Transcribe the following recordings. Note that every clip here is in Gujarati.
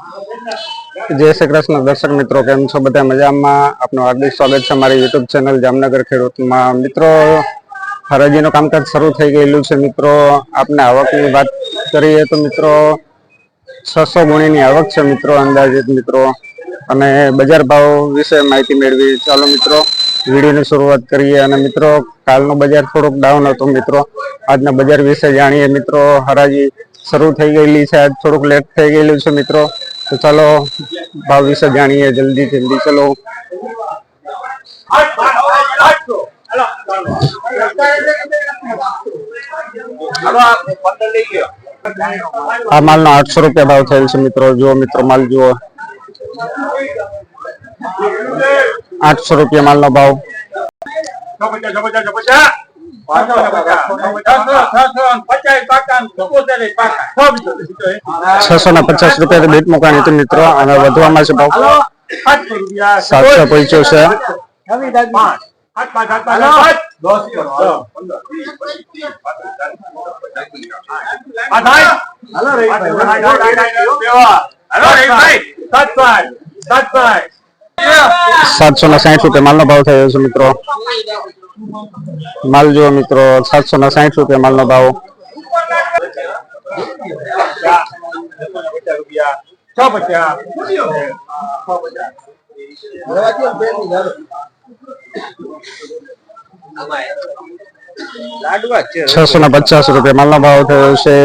જય શ્રી કૃષ્ણ. દર્શક મિત્રો, કેમ છો? બધા મજામાં? આપનું હાર્દિક સ્વાગત છે મારી યુટ્યુબ ચેનલ જામનગર ખેડૂતમાં. મિત્રો, હરાજીનું કામકાજ શરૂ થઈ ગયેલું છે. મિત્રો, આપને આવકની વાત કરીએ તો મિત્રો, છસો ગુણીની આવક છે મિત્રો, અંદાજિત મિત્રો. અને બજાર ભાવ વિશે માહિતી મેળવી. ચાલો મિત્રો, વિડીયોની શરૂઆત કરીએ. અને મિત્રો, કાલનો બજાર થોડોક ડાઉન હતો મિત્રો. આજના બજાર વિશે જાણીએ. મિત્રો, હરાજી શરૂ થઈ ગયેલી છે. આજ થોડુંક લેટ થઈ ગયેલું છે મિત્રો. તો ચાલો ભાવ વિશે જાણીએ જલ્દી જલ્દી ચલો આ માલનો આઠસો રૂપિયા ભાવ થયેલ છે મિત્રો. જુઓ મિત્રો, માલ જુઓ. આઠસો રૂપિયા માલનો ભાવ. છસો ને પચાસ રૂપિયા બેટ મુકાણી હતી મિત્રો અને વધવામાં છે ભાવ. સાતસો પંચોતેર સાતસો ને સાઠ રૂપિયા માલનો ભાવ થયો છે મિત્રો. માલ જો મિત્રો, સાતસો ને સાહીઠ રૂપિયા માલનો ભાવ. છસો ને પચાસ રૂપિયા માલનો ભાવ થયો છે.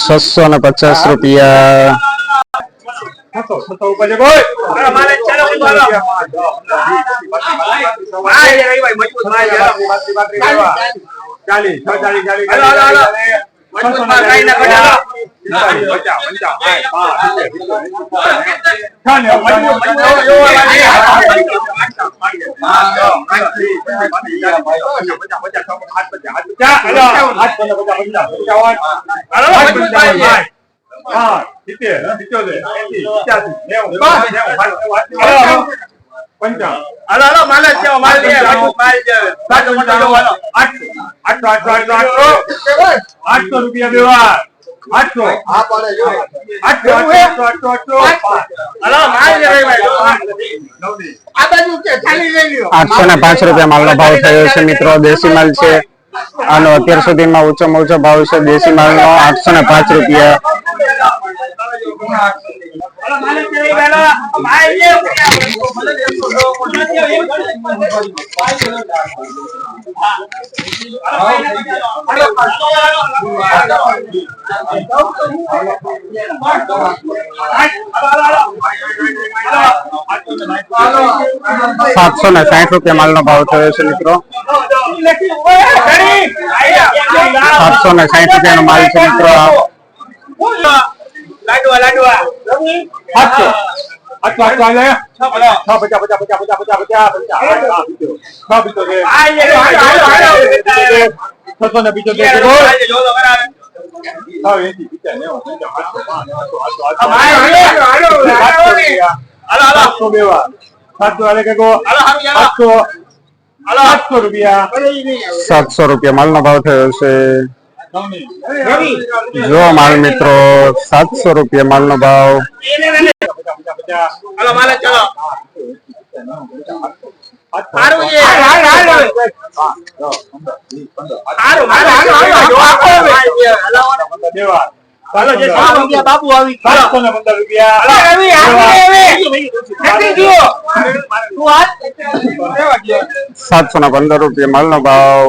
છસો ને પચાસ રૂપિયા. થતો થતો ઉપર જે બોલ અમારે ચાલો બોલો ભાઈ રે ભાઈ મજબૂત ભાઈ બાકી બાકી રેવા ચાલી છ ચાલી ચાલી હાલો હાલો મજબૂતમાં કઈ ના કઢાલો હાથ દેવા આઠસો આઠસો પાંચ રૂપિયા માલનો ભાવ થયો છે મિત્રો. દેશી માલ છે. આનો અત્યાર સુધીમાં ઊંચો ઊંચો ભાવ છે. દેશી માલનો આઠસો ને પાંચ રૂપિયા સાતસો ને સાઠ રૂપિયા માલનો ભાવ થયો છે મિત્રો. સાતસો ને સાઠ રૂપિયાનો માલ છે મિત્રો. લાડવા લાડવા. આઠસો આઠસો આઠસો આલે. છ. પચાસ પચાસ પચાસ પચાસ પચાસ પચાસ છસો ને બીજો સાતસો બેવા સાતસો આલે કે સાતસો આઠસો રૂપિયા સાતસો રૂપિયા માલનો ભાવ થયો છે. જો માલ મિત્રો સાતસો રૂપિયા માલનો ભાવ. બાબુ આવી સાતસો ના પંદર રૂપિયા. માલ ને પંદર રૂપિયા માલનો ભાવ.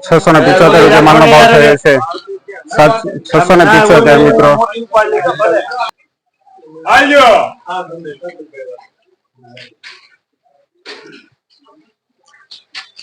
છસો ને પિચોતેર રૂપિયા માલનો ભાવ થયો છે છસો ને પિચોતેર મિત્રો.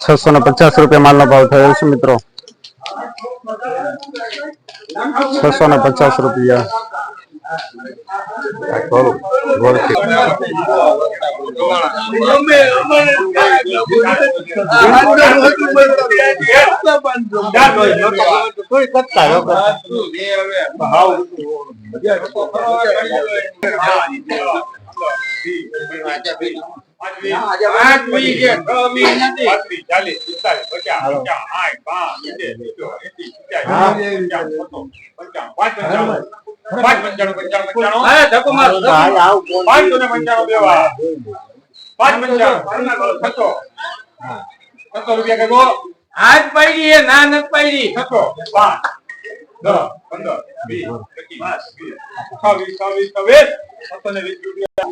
છસો ને પચાસ રૂપિયા માલનો ભાવ થયો છે મિત્રો. છસો ને પચાસ રૂપિયા. પાંચસો પંચાણું પાંચ પંચાણું છસો છસો રૂપિયા કહેવો હાથ પડી એ ના નથી પડી. છસો પાંચ દસ પંદર વીસ પચીસ છવ્વીસ છવ્વીસ છવ્વીસ. ને વીસ રૂપિયા.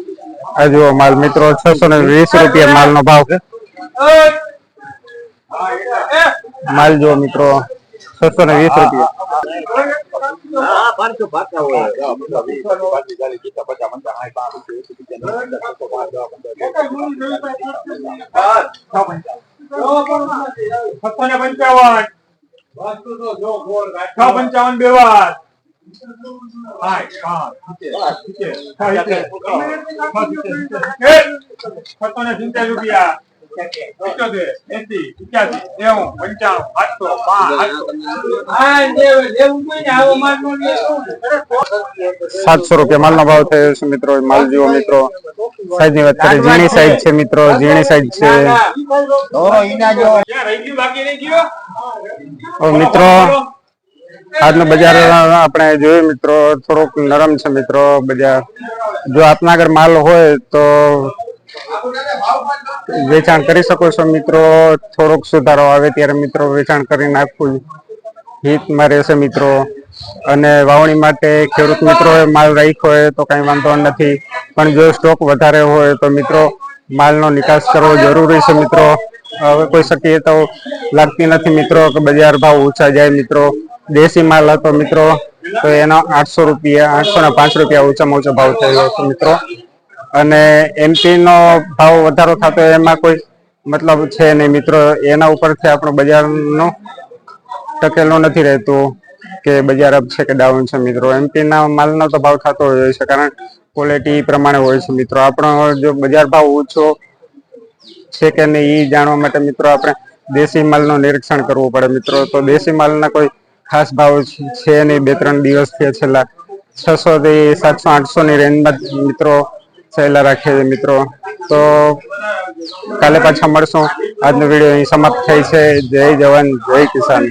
આ જુઓ માલ મિત્રો છસો ને વીસ રૂપિયા માલનો ભાવ છે. માલ જુઓ મિત્રો. છસો ને વીસ રૂપિયા પંચાવન. છ પંચાવન બે વાર છસો ને સિત્તેર રૂપિયા. સાતસો રૂપિયા માલનો ભાવ થયો છે મિત્રો માલ જુઓ મિત્રો. સાઈઝની વાત કરીએ, ઝીણી સાઈઝ છે મિત્રો, ઝીણી સાઈઝ છે. મિત્રો, આજનો બજાર આપણે જોયું મિત્રો, થોડોક નરમ છે મિત્રો બજાર. જો આપના આગળ માલ હોય તો વેચાણ કરી શકો છો મિત્રો. થોડોક સુધારો આવે ત્યારે મિત્રો વેચાણ કરી નાખવું હિતમાં રહેશે મિત્રો. અને વાવણી માટે ખેડૂત મિત્રોએ માલ રાખ્યો હોય તો કાંઈ વાંધો નથી. પણ જો સ્ટોક વધારે હોય તો મિત્રો માલનો નિકાસ કરવો જરૂરી છે મિત્રો. હવે કોઈ શક્યતાઓ લાગતી નથી મિત્રો કે બજાર ભાવ ઊંચા જાય મિત્રો. દેશી માલ હતો મિત્રો, તો એનો આઠસો રૂપિયા, આઠસો ને પાંચ રૂપિયા ઊંચામાં ઊંચો ભાવ થયો હતો મિત્રો. અને એમપી નો ભાવ વધારો થતો એમાં કોઈ મતલબ છે નહીં. મિત્રો, એના ઉપરથી આપણો બજારનો ટકેલો નથી રહેતો કે બજાર અપ છે કે ડાઉન છે મિત્રો. એમપી ના માલનો તો ભાવ થતો હોય છે કારણ ક્વોલિટી પ્રમાણે હોય છે મિત્રો. આપણો જો બજાર ભાવ ઓછો છે કે નહીં એ જાણવા માટે મિત્રો આપણે દેશી માલનું નિરીક્ષણ કરવું પડે મિત્રો. તો દેશી માલના કોઈ ખાસ ભાવ છે નહીં. બે ત્રણ દિવસથી છેલ્લા છસો થી સાતસો, આઠસો ની રેન્જમાં મિત્રો ચાલ્યા રાખે છે મિત્રો. તો કાલે પાછા મળશું. આજનો વીડિયો અહીં સમાપ્ત થાય છે. જય જવાન, જય કિસાન.